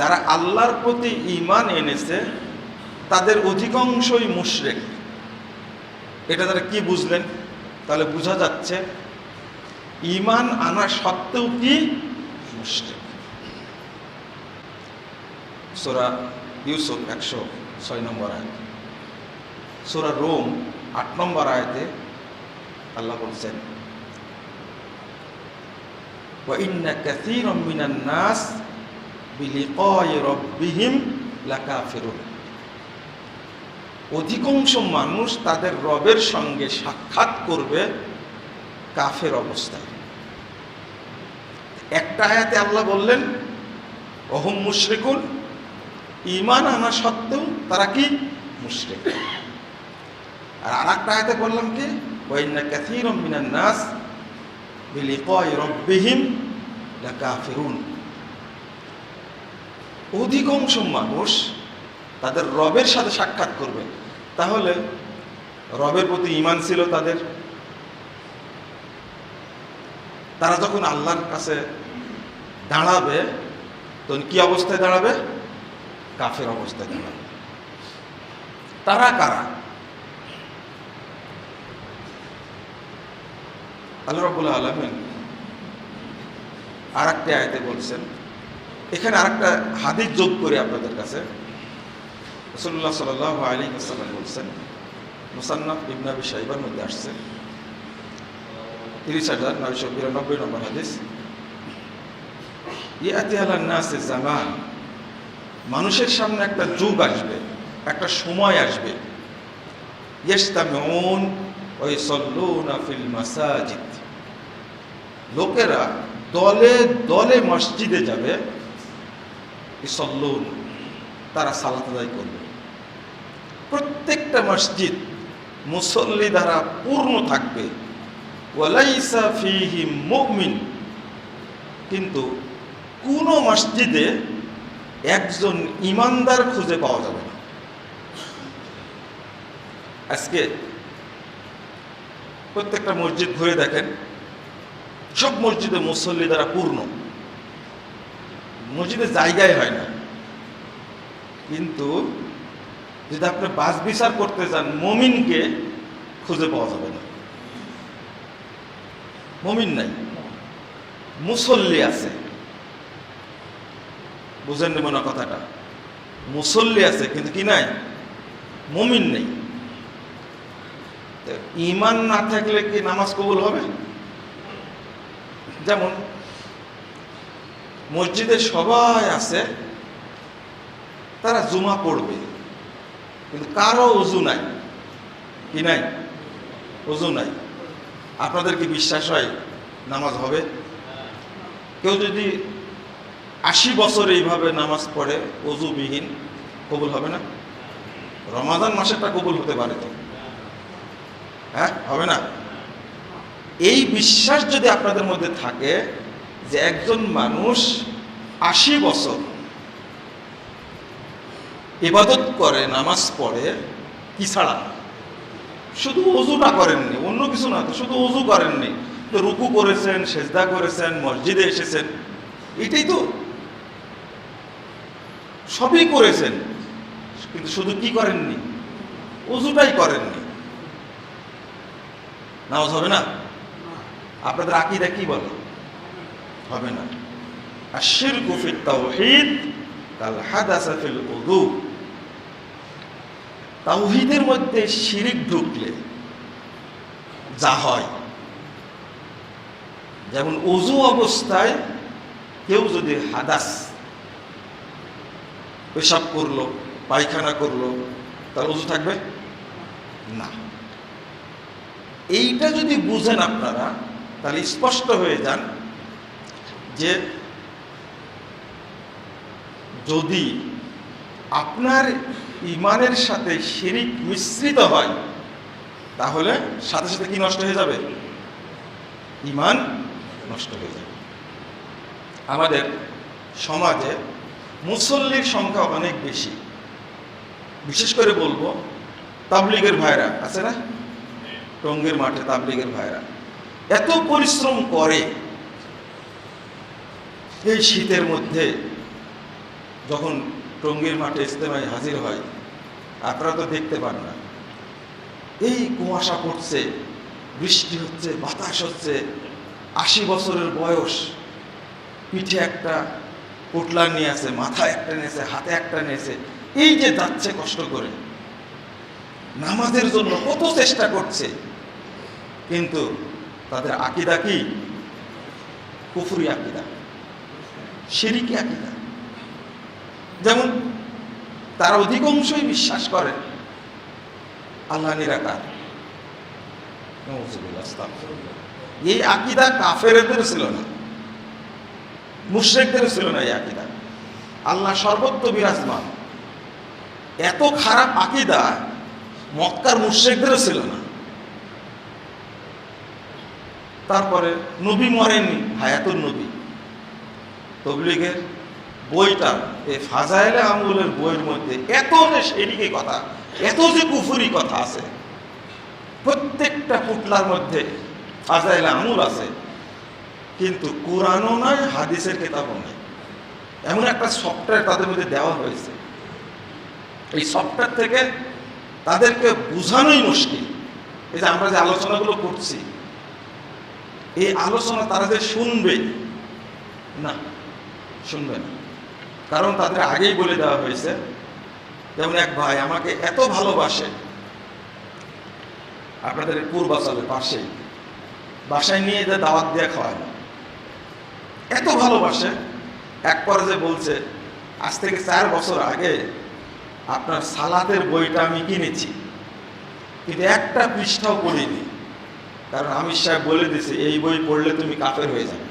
যারা আল্লাহর প্রতি ইমান এনেছে তাদের অধিকাংশই মুশরেক এটা তারা কি বুঝলেন তাহলে বোঝা যাচ্ছে ইমান আনা সত্ত্বেও কি মুশরিক সোরা ইউসুফ একশো ছয় নম্বর আয়াত সোরা রোম আট নম্বর আয়াতে আল্লাহ বলছেন وإن كثيرا من الناس অধিকাংশ মানুষ তাদের রবের সঙ্গে সাক্ষাৎ করবে কাফের অবস্থায়। একটা আয়াতে আল্লাহ বললেন অহম মুশ্রিকুল ইমান আনা সত্ত্বেও তারা কি? মুশ্রিক। আর আর একটা আয়াতে বললাম কি? ওয়াইন্না ক্যাথিরম মিনান নাস বিলিকয় রব্বিহিম লাকা অধিকাংশ মানুষ তাদের রবের সাথে সাক্ষাৎ করবে। তাহলে রবের প্রতি ইমান ছিল তাদের। তারা যখন আল্লাহর কাছে দাঁড়াবে, তখন কি অবস্থায় দাঁড়াবে? কাফের অবস্থায় দাঁড়াবে। তারা কারা? আল্লাহ রবুল আলমিন আর একটা আয়তে বলছেন এখানে আর একটা হাদিস যোগ করে আপনাদের কাছে। রসুল্লাহ সাল আলী আসাল্লাম বলছেন, মুসান্নাফ ইবনাবি সাহিবার মধ্যে আসছে। তিরিশ হাজার নয়শো বিরানব্বই নম্বর হাদিস। ইয়াতি আল্লাহ নাসে জামান। মানুষের সামনে একটা যুগ আসবে, একটা সময় আসবে। লোকেরা দলে দলে মসজিদে যাবে ইসল্লুন, তারা সালাত আদায় করবে। প্রত্যেকটা মসজিদ মুসল্লি দ্বারা পূর্ণ থাকবে। ওয়ালাইসা ফিহি মুমিন। কিন্তু কোন মসজিদে একজন ইমানদার খুঁজে পাওয়া যাবে না। আজকে প্রত্যেকটা মসজিদ ঘুরে দেখেন, সব মসজিদে মুসল্লি দ্বারা পূর্ণ। মসজিদে জায়গায় হয় না। কিন্তু যদি আপনি বাস বিচার করতে চান মমিনকে খুঁজে পাওয়া যাবে না। মমিন নাই। মুসল্লি আছে। বুঝেন নেব না কথাটা। মুসল্লি আছে, কিন্তু কি নাই? মমিন নেই। ইমান না থাকলে কি নামাজ কবুল হবে? যেমন মসজিদে সবাই আছে, তারা জুমা পড়বে। কিন্তু কারও উজু নাই। কি নাই? উজু নাই। আপনাদের কি বিশ্বাস হয় নামাজ হবে? কেউ যদি আশি বছর এইভাবে নামাজ পড়ে অজুবিহীন কবুল হবে না? রমাদান মাসেরটা কবুল হতে পারে তো। হ্যাঁ হবে না? এই বিশ্বাস যদি আপনাদের মধ্যে থাকে যে একজন মানুষ আশি বছর ইবাদত করে, নামাজ পড়ে, কি ছাড়া? শুধু অজু না করেননি, অন্য কিছু না, শুধু অজু করেননি। তো রুকু করেছেন, সেজদা করেছেন, মসজিদে এসেছেন। এটাই তো সবই করেছেন, কিন্তু শুধু কি করেননি? অজুটাই করেননি। নামাজ হবে না? আপনাদের আকিদা কি বলে? হবে না। আর শির গুফির তাওহিদ, কাল হাদাসা ফিল উদু। তাওহিদের মধ্যে শিরিক ঢুকলে যা হয়। যেমন উজু অবস্থায় কেউ যদি হাদাস, পেশাব করল, পায়খানা করল তার উজু থাকবে? না। এইটা যদি বুঝেন আপনারা, তাহলে স্পষ্ট হয়ে যান যে যদি আপনার ইমানের সাথে শিরিক মিশ্রিত হয়, তাহলে সাথে সাথে কি নষ্ট হয়ে যাবে? ইমান নষ্ট হয়ে যাবে। আমাদের সমাজে মুসল্লির সংখ্যা অনেক বেশি। বিশেষ করে বলব, তাবলিগের ভাইরা, আছে না? টঙ্গের মাঠে তাবলিগের ভাইরা। এত পরিশ্রম করে এই শীতের মধ্যে যখন টঙ্গীর মাঠে ইস্তেমায় হাজির হয়, আপনারা তো দেখতে পান না। এই কুয়াশা পড়ছে, বৃষ্টি হচ্ছে, বাতাস হচ্ছে, আশি বছরের বয়স, পিঠে একটা পোটলা নিয়ে আছে, মাথায় একটা নিয়েছে হাতে একটা নিয়েছে এই যে যাচ্ছে কষ্ট করে, নামাজের জন্য কত চেষ্টা করছে, কিন্তু তাদের আকিদা কি? কুফুরি আকিদা। সিরিকি আকিদা। যেমন তারা অধিকাংশই বিশ্বাস করে আল্লাহ নিরাকার। এই আকিদা কাফেরদের ছিল না। মুশ্রেকদের ছিল না এই আকিদা। আল্লাহ সর্বত্র বিরাজমান। এত খারাপ আকিদা মক্কার মুশ্রেকদেরও ছিল না। তারপরে নবী মরেননি হায়াতুর নবী। তবলিগের বইটা, এই ফাজাইলে আমলের বইয়ের মধ্যে এত যে সেদিকে কথা, এত যে কুফুরি কথা আছে, প্রত্যেকটা পুটলার মধ্যে ফাজাইলে আমল আছে, কিন্তু কোরআনও নয় হাদিসের কেতাবও নয় এমন একটা সফটওয়্যার তাদের মধ্যে দেওয়া হয়েছে। এই সফটওয়্যার থেকে তাদেরকে বোঝানোই মুশকিল। এই যে আমরা যে আলোচনাগুলো করছি, এই আলোচনা তারা যে শুনবে, না। শুনবে না। কারণ তাদের আগেই বলে দেওয়া হয়েছে, যেমন এক ভাই আমাকে এত ভালোবাসে। আপনাদের পূর্বাচলের পাশেই। বাসায় নিয়ে যে দাওয়াত দিয়ে খাওয়ায় এত ভালোবাসে, এক যে বলছে, আজ থেকে চার বছর আগে আপনার সালাতের বইটা আমি কিনেছি। কিন্তু একটা পৃষ্ঠাও পড়িনি। কারণ আমির সাহেব বলে দিছে এই বই পড়লে তুমি কাফের হয়ে যাবে।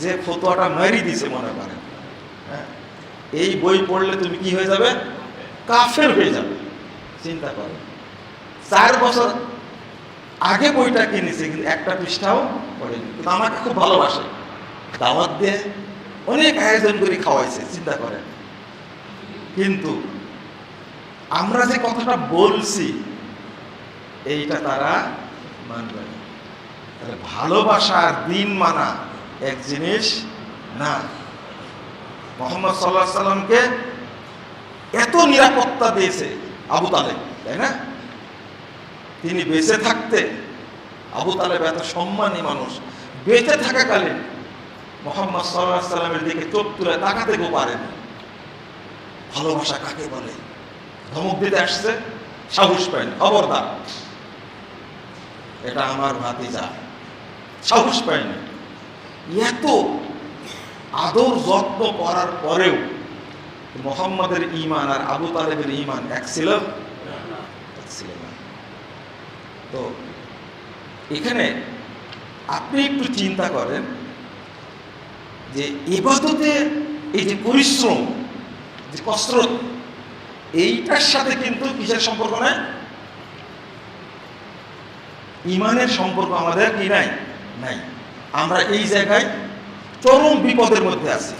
যে ফতোয়াটা মারি দিছে মনে করেন হ্যাঁ? এই বই পড়লে তুমি কি হয়ে যাবে? কাফের হয়ে যাবে। চিন্তা করো। চার বছর আগে বইটা কিনেছে, কিন্তু একটা পৃষ্ঠাও পড়েনি। কিন্তু আমাকে খুব ভালোবাসে। দাওয়াত দিয়ে অনেক আয়োজন করে খাওয়াইছে, চিন্তা করেন। কিন্তু আমরা যে কথাটা বলছি, এইটা তারা মানবে না। ভালোবাসা আর দিন মানা এক জিনিস না মোহাম্মদ সাল্লাহ সাল্লামকে এত নিরাপত্তা দিয়েছে আবু তালেব, তাই না? তিনি বেঁচে থাকতে আবু তালেব এত সম্মানী মানুষ, বেঁচে থাকাকালীন মোহাম্মদ সাল্লাহ সাল্লামের দিকে চোখ তুলে তাকাতেও পারেন ভালোবাসা কাকে বলে? ধমক দিতে আসছে, সাহস পায়নি খবরদার। এটা আমার ভাতিজা, সাহস পায়নি এত আদর যত্ন করার পরেও মোহাম্মদের ইমান আর আবু তালেবের ইমান এক ছিল? না। তো এখানে আপনি একটু চিন্তা করেন যে ইবাদতে এই যে পরিশ্রম, যে কসরত, এইটার সাথে কিন্তু কিসের সম্পর্ক নাই? ইমানের সম্পর্ক আমাদের কি নাই? নাই। আমরা এই জায়গায় চরম বিপদের মধ্যে আছি।